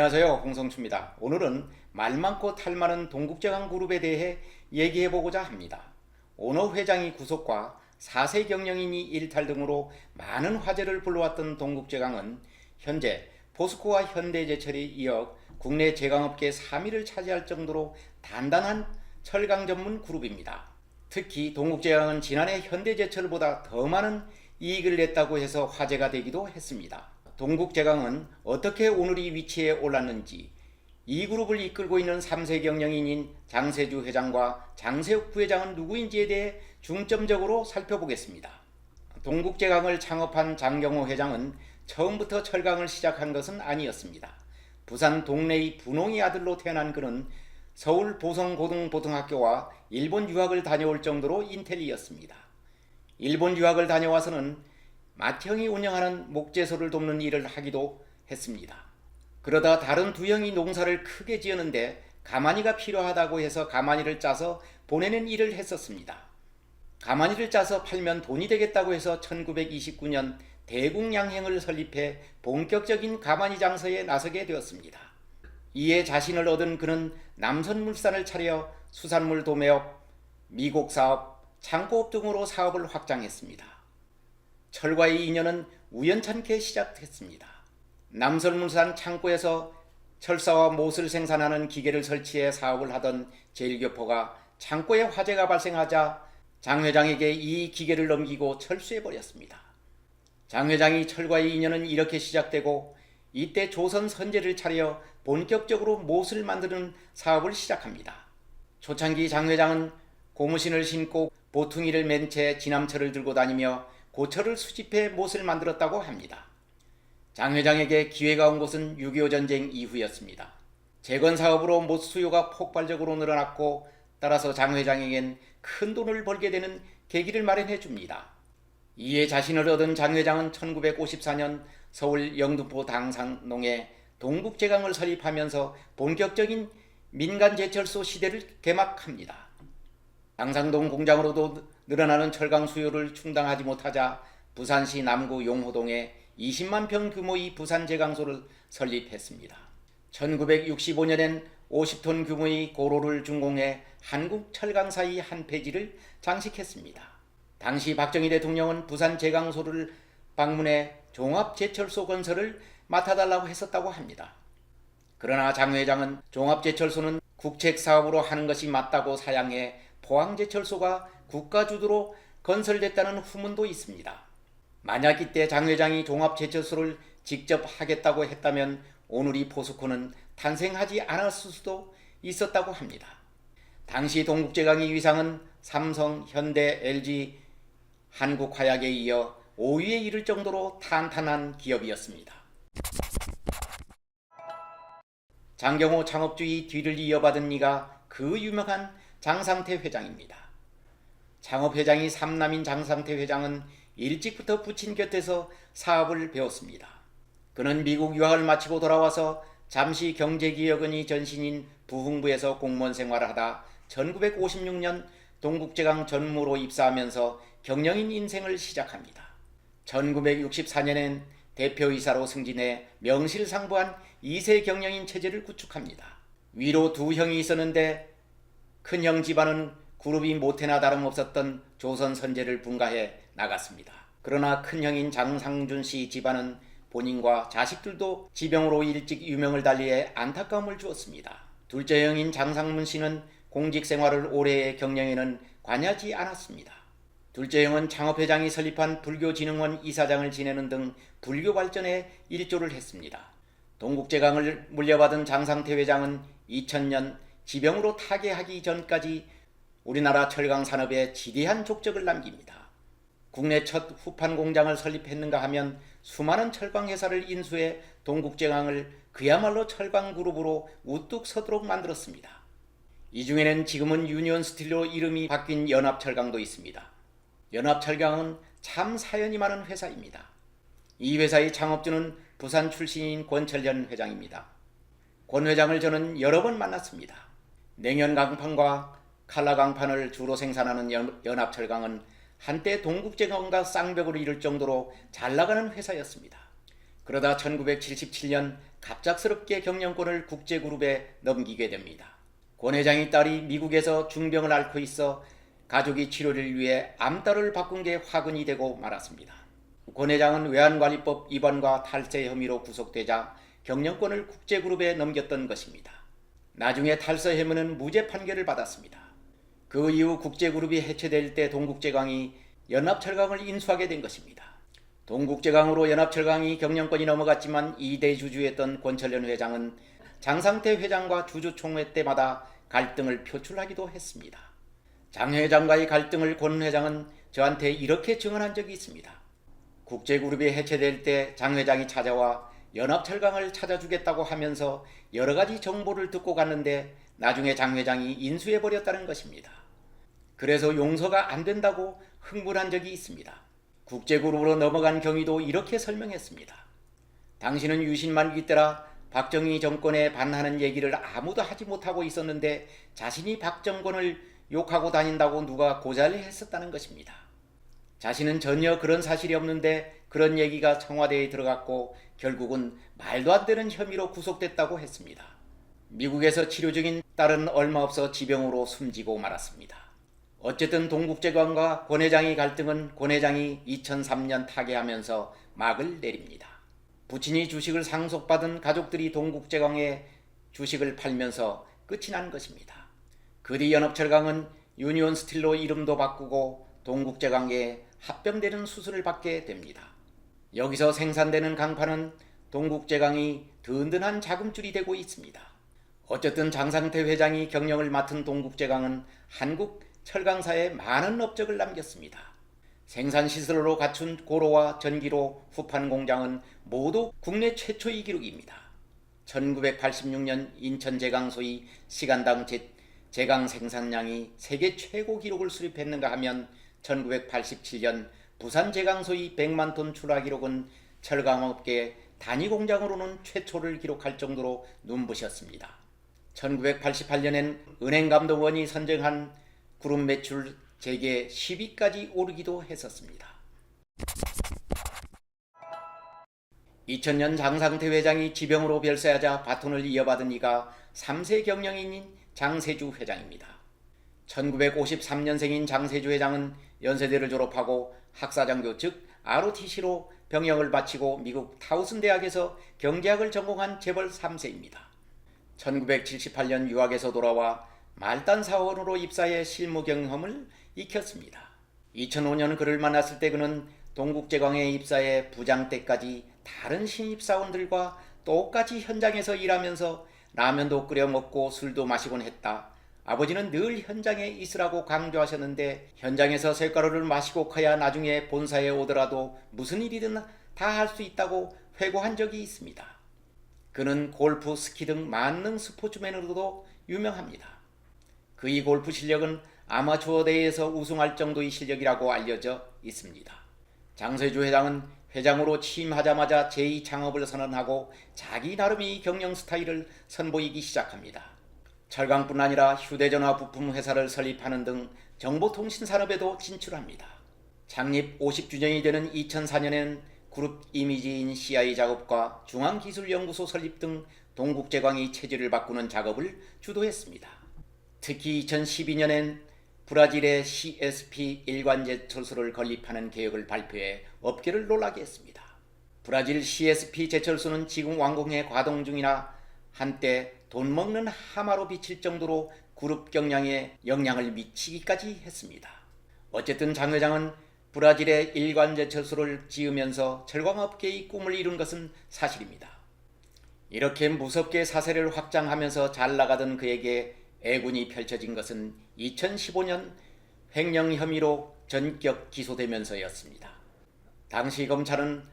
안녕하세요. 홍성추입니다. 오늘은 말 많고 탈 많은 동국제강 그룹에 대해 얘기해 보고자 합니다. 오너 회장이 구속과 4세 경영인이 일탈 등으로 많은 화제를 불러왔던 동국제강은 현재 포스코와 현대제철이 이어 국내 제강업계 3위를 차지할 정도로 단단한 철강 전문 그룹입니다. 특히 동국제강은 지난해 현대제철보다 더 많은 이익을 냈다고 해서 화제가 되기도 했습니다. 동국제강은 어떻게 오늘 이 위치에 올랐는지 이 그룹을 이끌고 있는 3세 경영인인 장세주 회장과 장세욱 부회장은 누구인지에 대해 중점적으로 살펴보겠습니다. 동국제강을 창업한 장경호 회장은 처음부터 철강을 시작한 것은 아니었습니다. 부산 동래의 분홍이 아들로 태어난 그는 서울 보성고등보등학교와 일본 유학을 다녀올 정도로 인텔리였습니다. 일본 유학을 다녀와서는 맏형이 운영하는 목재소를 돕는 일을 하기도 했습니다. 그러다 다른 두 형이 농사를 크게 지었는데 가마니가 필요하다고 해서 가마니를 짜서 보내는 일을 했었습니다. 가마니를 짜서 팔면 돈이 되겠다고 해서 1929년 대국양행을 설립해 본격적인 가마니 장사에 나서게 되었습니다. 이에 자신을 얻은 그는 남선물산을 차려 수산물 도매업, 미국 사업, 창고업 등으로 사업을 확장했습니다. 철과의 인연은 우연찮게 시작했습니다. 남설물산 창고에서 철사와 못을 생산하는 기계를 설치해 사업을 하던 제일교포가 창고에 화재가 발생하자 장 회장에게 이 기계를 넘기고 철수해 버렸습니다. 장 회장이 철과의 인연은 이렇게 시작되고 이때 조선 선제를 차려 본격적으로 못을 만드는 사업을 시작합니다. 초창기 장 회장은 고무신을 신고 보퉁이를 맨 채 지남철을 들고 다니며 고철을 수집해 못을 만들었다고 합니다. 장 회장에게 기회가 온 것은 6.25 전쟁 이후였습니다. 재건 사업으로 못 수요가 폭발적으로 늘어났고 따라서 장 회장에겐 큰 돈을 벌게 되는 계기를 마련해 줍니다. 이에 자신을 얻은 장 회장은 1954년 서울 영등포 당산동에 동국제강을 설립하면서 본격적인 민간 제철소 시대를 개막합니다. 당산동 공장으로도 늘어나는 철강 수요를 충당하지 못하자 부산시 남구 용호동에 20만 평 규모의 부산 제강소를 설립했습니다. 1965년엔 50톤 규모의 고로를 준공해 한국 철강사의 한 폐지를 장식했습니다. 당시 박정희 대통령은 부산 제강소를 방문해 종합제철소 건설을 맡아달라고 했었다고 합니다. 그러나 장 회장은 종합제철소는 국책 사업으로 하는 것이 맞다고 사양해 포항제철소가 국가주도로 건설됐다는 후문도 있습니다. 만약 이때 장 회장이 종합제철소를 직접 하겠다고 했다면 오늘 이 포스코는 탄생하지 않았을 수도 있었다고 합니다. 당시 동국제강의 위상은 삼성, 현대, LG, 한국화약에 이어 5위에 이를 정도로 탄탄한 기업이었습니다. 장경호 창업주의 뒤를 이어받은 이가 그 유명한 장상태 회장입니다. 창업회장이 삼남인 장상태 회장은 일찍부터 부친 곁에서 사업을 배웠습니다. 그는 미국 유학을 마치고 돌아와서 잠시 경제기획원이 전신인 부흥부에서 공무원 생활을 하다 1956년 동국제강 전무로 입사하면서 경영인 인생을 시작합니다. 1964년엔 대표이사로 승진해 명실상부한 2세 경영인 체제를 구축합니다. 위로 두 형이 있었는데 큰형 집안은 그룹이 못해나 다름없었던 조선 선제를 분가해 나갔습니다. 그러나 큰형인 장상준 씨 집안은 본인과 자식들도 지병으로 일찍 유명을 달리해 안타까움을 주었습니다. 둘째 형인 장상문 씨는 공직 생활을 오래 경영에는 관여하지 않았습니다. 둘째 형은 창업회장이 설립한 불교진흥원 이사장을 지내는 등 불교 발전에 일조를 했습니다. 동국제강을 물려받은 장상태 회장은 2000년 지병으로 타계하기 전까지 우리나라 철강 산업에 지대한 족적을 남깁니다. 국내 첫 후판 공장을 설립했는가 하면 수많은 철강 회사를 인수해 동국제강을 그야말로 철강 그룹으로 우뚝 서도록 만들었습니다. 이 중에는 지금은 유니온 스틸로 이름이 바뀐 연합철강도 있습니다. 연합철강은 참 사연이 많은 회사입니다. 이 회사의 창업주는 부산 출신인 권철현 회장입니다. 권 회장을 저는 여러 번 만났습니다. 냉연 강판과 칼라 강판을 주로 생산하는 연, 연합철강은 한때 동국제강과 쌍벽으로 이룰 정도로 잘 나가는 회사였습니다. 그러다 1977년 갑작스럽게 경영권을 국제그룹에 넘기게 됩니다. 권 회장의 딸이 미국에서 중병을 앓고 있어 가족이 치료를 위해 암딸을 바꾼 게 화근이 되고 말았습니다. 권 회장은 외환관리법 위반과 탈세 혐의로 구속되자 경영권을 국제그룹에 넘겼던 것입니다. 나중에 혐의는 무죄 판결을 받았습니다. 그 이후 국제그룹이 해체될 때 동국제강이 연합철강을 인수하게 된 것입니다. 동국제강으로 연합철강이 경영권이 넘어갔지만 2대 주주였던 권철련 회장은 장상태 회장과 주주총회 때마다 갈등을 표출하기도 했습니다. 장 회장과의 갈등을 권 회장은 저한테 이렇게 증언한 적이 있습니다. 국제그룹이 해체될 때 장 회장이 찾아와 연합 철강을 찾아주겠다고 하면서 여러 가지 정보를 듣고 갔는데 나중에 장 회장이 인수해 버렸다는 것입니다. 그래서 용서가 안 된다고 흥분한 적이 있습니다. 국제그룹으로 넘어간 경위도 이렇게 설명했습니다. 당신은 유신만기 때라 박정희 정권에 반하는 얘기를 아무도 하지 못하고 있었는데 자신이 박정권을 욕하고 다닌다고 누가 고자를 했었다는 것입니다. 자신은 전혀 그런 사실이 없는데 그런 얘기가 청와대에 들어갔고 결국은 말도 안 되는 혐의로 구속됐다고 했습니다. 미국에서 치료 중인 딸은 얼마 없어 지병으로 숨지고 말았습니다. 어쨌든 동국제관과 권 회장의 갈등은 권 회장이 2003년 타계하면서 막을 내립니다. 부친이 주식을 상속받은 가족들이 동국제강에 주식을 팔면서 끝이 난 것입니다. 그 뒤 연합철강은 유니온 스틸로 이름도 바꾸고 동국제강에 합병되는 수술을 받게 됩니다. 여기서 생산되는 강판은 동국제강이 든든한 자금줄이 되고 있습니다. 어쨌든 장상태 회장이 경영을 맡은 동국제강은 한국 철강사에 많은 업적을 남겼습니다. 생산시설로 갖춘 고로와 전기로 후판 공장은 모두 국내 최초의 기록입니다. 1986년 인천 제강소의 시간당 제, 제강 생산량이 세계 최고 기록을 수립했는가 하면 1987년 부산 제강소의 100만 톤 출하 기록은 철강업계 단위 공장으로는 최초를 기록할 정도로 눈부셨습니다. 1988년엔 은행감독원이 선정한 그룹 매출 재계 10위까지 오르기도 했었습니다. 2000년 장상태 회장이 지병으로 별세하자 바톤을 이어받은 이가 3세 경영인인 장세주 회장입니다. 1953년생인 장세주 회장은 연세대를 졸업하고 학사장교 즉 ROTC로 병역을 마치고 미국 타우슨 대학에서 경제학을 전공한 재벌 3세입니다. 1978년 유학에서 돌아와 말단 사원으로 입사해 실무 경험을 익혔습니다. 2005년 그를 만났을 때 그는 동국제광에 입사해 부장 때까지 다른 신입사원들과 똑같이 현장에서 일하면서 라면도 끓여 먹고 술도 마시곤 했다. 아버지는 늘 현장에 있으라고 강조하셨는데 현장에서 쇳가루를 마시고 커야 나중에 본사에 오더라도 무슨 일이든 다 할 수 있다고 회고한 적이 있습니다. 그는 골프, 스키 등 만능 스포츠맨으로도 유명합니다. 그의 골프 실력은 아마추어 대회에서 우승할 정도의 실력이라고 알려져 있습니다. 장세주 회장은 회장으로 취임하자마자 제2 창업을 선언하고 자기 나름의 경영 스타일을 선보이기 시작합니다. 철강뿐 아니라 휴대전화 부품 회사를 설립하는 등 정보통신 산업에도 진출합니다. 창립 50주년이 되는 2004년엔 그룹 이미지인 CI 작업과 중앙기술연구소 설립 등 동국제광이 체질을 바꾸는 작업을 주도했습니다. 특히 2012년엔 브라질의 CSP 일관제 철수를 건립하는 계획을 발표해 업계를 놀라게 했습니다. 브라질 CSP 제철소는 지금 완공해 가동 중이나 한때 돈 먹는 하마로 비칠 정도로 그룹 경량에 영향을 미치기까지 했습니다. 어쨌든 장 회장은 브라질의 일관제철소를 지으면서 철광업계의 꿈을 이룬 것은 사실입니다. 이렇게 무섭게 사세를 확장하면서 잘 나가던 그에게 애군이 펼쳐진 것은 2015년 횡령 혐의로 전격 기소되면서였습니다. 당시 검찰은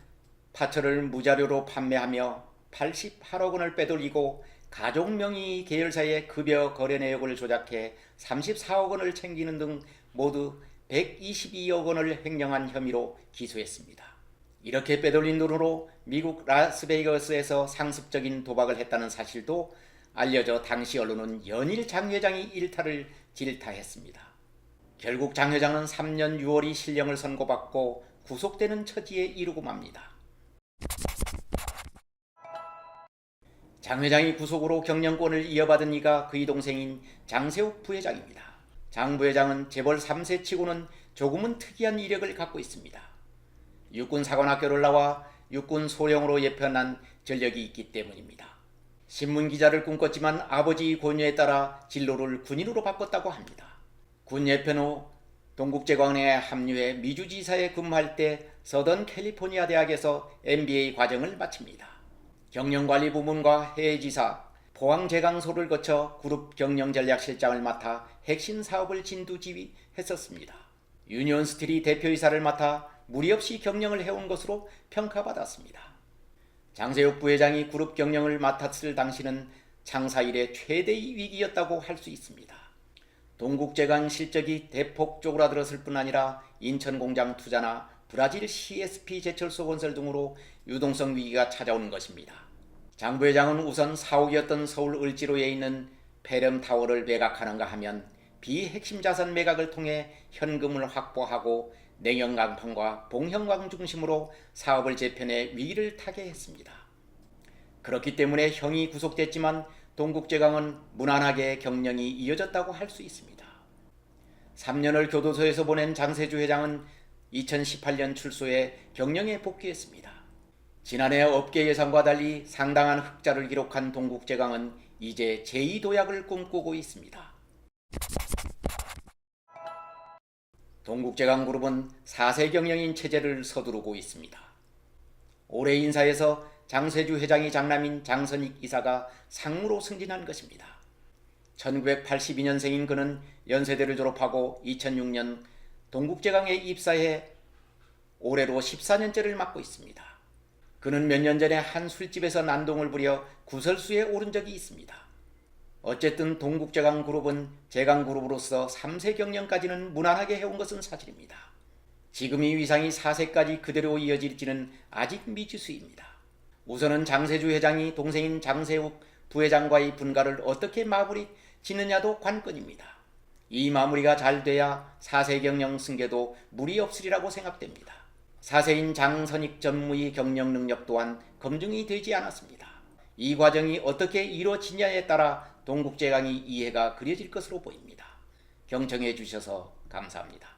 파철을 무자료로 판매하며 88억 원을 빼돌리고 가족 명의 계열사의 급여 거래 내역을 조작해 34억 원을 챙기는 등 모두 122억 원을 횡령한 혐의로 기소했습니다. 이렇게 빼돌린 돈으로 미국 라스베이거스에서 상습적인 도박을 했다는 사실도 알려져 당시 언론은 연일 장 회장이 일탈을 질타했습니다. 결국 장 회장은 3년 6월이 실형을 선고받고 구속되는 처지에 이르고 맙니다. 장 회장이 구속으로 경영권을 이어받은 이가 그의 동생인 장세욱 부회장입니다. 장 부회장은 재벌 3세 치고는 조금은 특이한 이력을 갖고 있습니다. 육군 사관학교를 나와 육군 소령으로 예편한 전력이 있기 때문입니다. 신문 기자를 꿈꿨지만 아버지 권유에 따라 진로를 군인으로 바꿨다고 합니다. 군 예편 후 동국제광에 합류해 미주지사에 근무할 때 서던 캘리포니아 대학에서 MBA 과정을 마칩니다. 경영관리 부문과 해외지사, 포항제강소를 거쳐 그룹 경영전략실장을 맡아 핵심 사업을 진두지휘했었습니다. 유니온스틸이 대표이사를 맡아 무리 없이 경영을 해온 것으로 평가받았습니다. 장세욱 부회장이 그룹 경영을 맡았을 당시는 창사 이래 최대의 위기였다고 할 수 있습니다. 동국제강 실적이 대폭 쪼그라들었을 뿐 아니라 인천공장 투자나 브라질 CSP 제철소 건설 등으로 유동성 위기가 찾아오는 것입니다. 장 부회장은 우선 사옥이었던 서울 을지로에 있는 페렴 타워를 매각하는가 하면 비핵심 자산 매각을 통해 현금을 확보하고 냉연강판과 봉형광 중심으로 사업을 재편해 위기를 타게 했습니다. 그렇기 때문에 형이 구속됐지만 동국제강은 무난하게 경영이 이어졌다고 할 수 있습니다. 3년을 교도소에서 보낸 장세주 회장은 2018년 출소해 경영에 복귀했습니다. 지난해 업계 예상과 달리 상당한 흑자를 기록한 동국제강은 이제 제2도약을 꿈꾸고 있습니다. 동국제강 그룹은 4세 경영인 체제를 서두르고 있습니다. 올해 인사에서 장세주 회장이 장남인 장선익 이사가 상무로 승진한 것입니다. 1982년생인 그는 연세대를 졸업하고 2006년 동국제강에 입사해 올해로 14년째를 맡고 있습니다. 그는 몇 년 전에 한 술집에서 난동을 부려 구설수에 오른 적이 있습니다. 어쨌든 동국제강 그룹은 제강 그룹으로서 3세 경영까지는 무난하게 해온 것은 사실입니다. 지금 이 위상이 4세까지 그대로 이어질지는 아직 미지수입니다. 우선은 장세주 회장이 동생인 장세욱 부회장과의 분가를 어떻게 마무리 짓느냐도 관건입니다. 이 마무리가 잘 돼야 4세 경영 승계도 무리 없으리라고 생각됩니다. 4세인 장선익 전무의 경영 능력 또한 검증이 되지 않았습니다. 이 과정이 어떻게 이루어지냐에 따라 동국제강이 이해가 그려질 것으로 보입니다. 경청해 주셔서 감사합니다.